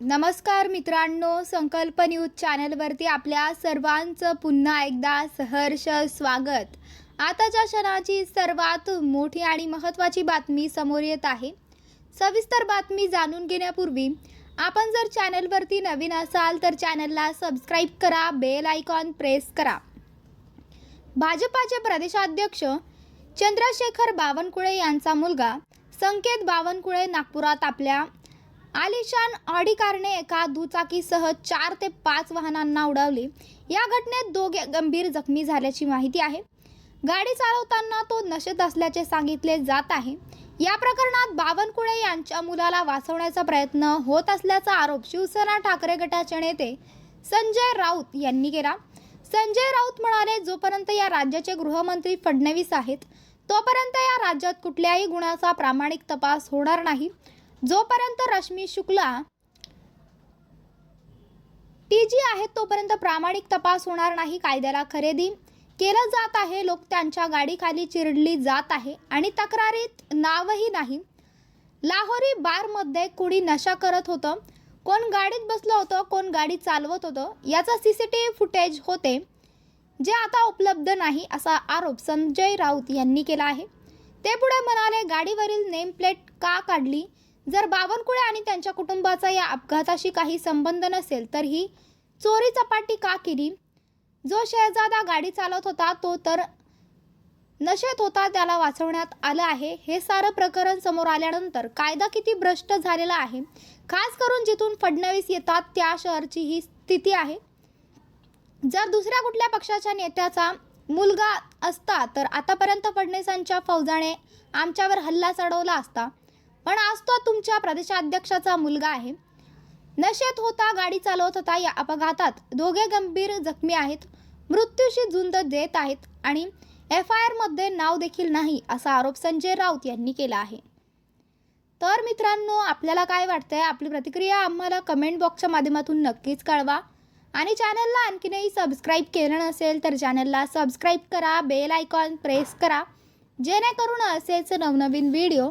नमस्कार मित्रांनो संकल्प न्यूज चॅनलवरती आपल्या सर्वांचं पुन्हा एकदा सहर्ष स्वागत. आताच्या क्षणाची सर्वात मोठी आणि महत्त्वाची बातमी समोर येत आहे सविस्तर बातमी जाणून घेण्यापूर्वी आपण जर चॅनलवरती नवीन असाल तर चॅनलला सबस्क्राईब करा बेल आयकॉन प्रेस करा. भाजपाचे प्रदेशाध्यक्ष चंद्रशेखर बावनकुळे यांचा मुलगा संकेत बावनकुळे नागपुरात आपल्या आलिशान ऑडी कारने एका दुचाकीसह चार ते पाच वाहनांना उडवले. या घटनेत दोघे गंभीर जखमी झाल्याची माहिती आहे. गाडी चालवताना तो नशेत असल्याचे सांगितले जात आहे. या प्रकरणात बावनकुळे यांच्या मुलाला वाचवण्याचा प्रयत्न होत असल्याचा आरोप शिवसेना ठाकरे गटाचे नेते संजय राऊत यांनी केला. संजय राऊत म्हणाले जोपर्यंत या राज्याचे गृहमंत्री फडणवीस आहेत तोपर्यंत या राज्यात कुठल्याही गुन्ह्याचा प्रामाणिक तपास होणार नाही. जोपर्यंत रश्मी शुक्ला टी जी आहेत तोपर्यंत प्रामाणिक तपास होणार नाही कायद्याला खरेदी. केलं जात आहे लोक त्यांच्या गाडीखाली चिरडली जात आहे आणि तक्रारीत नावही नाही. लाहोरी बारमध्ये कुणी नशा करत होतं? कोण गाडीत बसलं होतं? कोण गाडी चालवत होतं? याचा C C T V footage होते. जे आता उपलब्ध नाही असा आरोप संजय राऊत यांनी केला आहे. ते पुढे म्हणाले गाडीवरील नेम प्लेट का काढली? जर बावनकुळे आणि त्यांच्या कुटुंबाचा या अपघाताशी काही संबंध नसेल तर ही चोरी चपाटी का केली? जो शहजादा गाडी चालवत होता तो तर नशेत होता त्याला वाचवण्यात आलं आहे. हे सारं प्रकरण समोर आल्यानंतर कायदा किती भ्रष्ट झालेला आहे? खास करून जिथून फडणवीस येतात त्या शहरची ही स्थिती आहे. जर दुसऱ्या कुठल्या पक्षाच्या नेत्याचा मुलगा असता तर आतापर्यंत फडणवीसांच्या फौजाने आमच्यावर हल्ला चढवला असता. पण आज तो तुमच्या प्रदेशाध्यक्षाचा मुलगा आहे. नशेत होता गाडी चालवत होता या अपघातात दोघे गंभीर जखमी आहेत. मृत्यूशी झुंज देत आहेत आणि एफ आय आरमध्ये नाव देखील नाही असा आरोप संजय राऊत यांनी केला आहे. तर मित्रांनो आपल्याला काय वाटतंय? आपली प्रतिक्रिया आम्हाला कमेंट बॉक्सच्या माध्यमातून नक्कीच कळवा. आणि चॅनलला आणखीनही सबस्क्राईब केलं नसेल तर चॅनलला सबस्क्राईब करा बेल आयकॉन प्रेस करा. जेणेकरून असेच नवनवीन व्हिडिओ